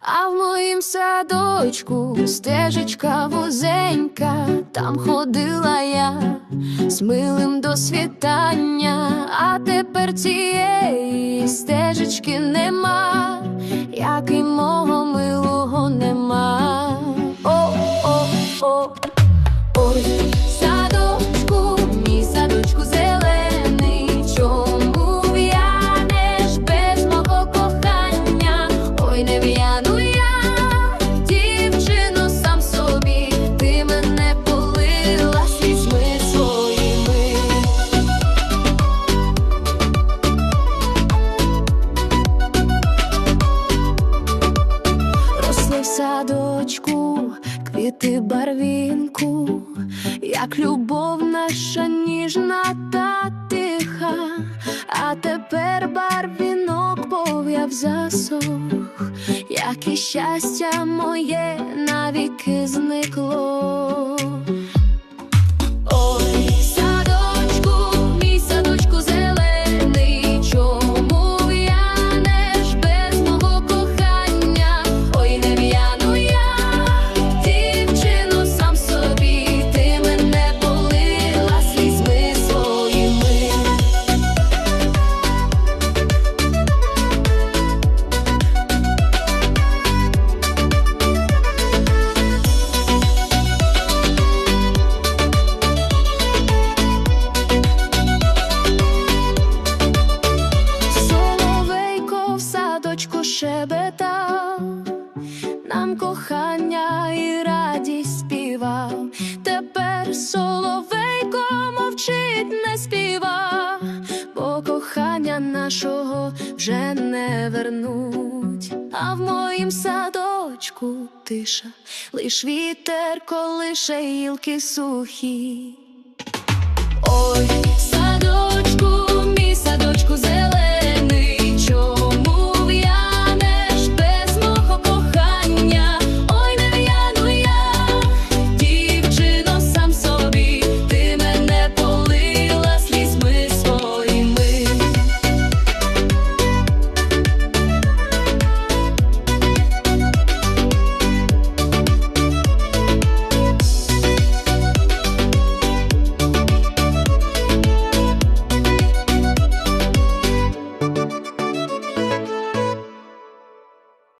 А в моїм садочку стежечка вузенька, там ходила я з милим до світання, а тепер цієї стежечки нема, як і мого милого нема. О, о, о, ой, садочку, квіти барвінку, як любов наша ніжна та тиха, а тепер барвінок пов'яв засох, як і щастя моє навіки зникло. Шебетав, нам кохання і радість співав. Тепер соловейко мовчить, не співа, бо кохання нашого вже не вернуть. А в моїм садочку тиша, лиш вітер колише гілки сухі.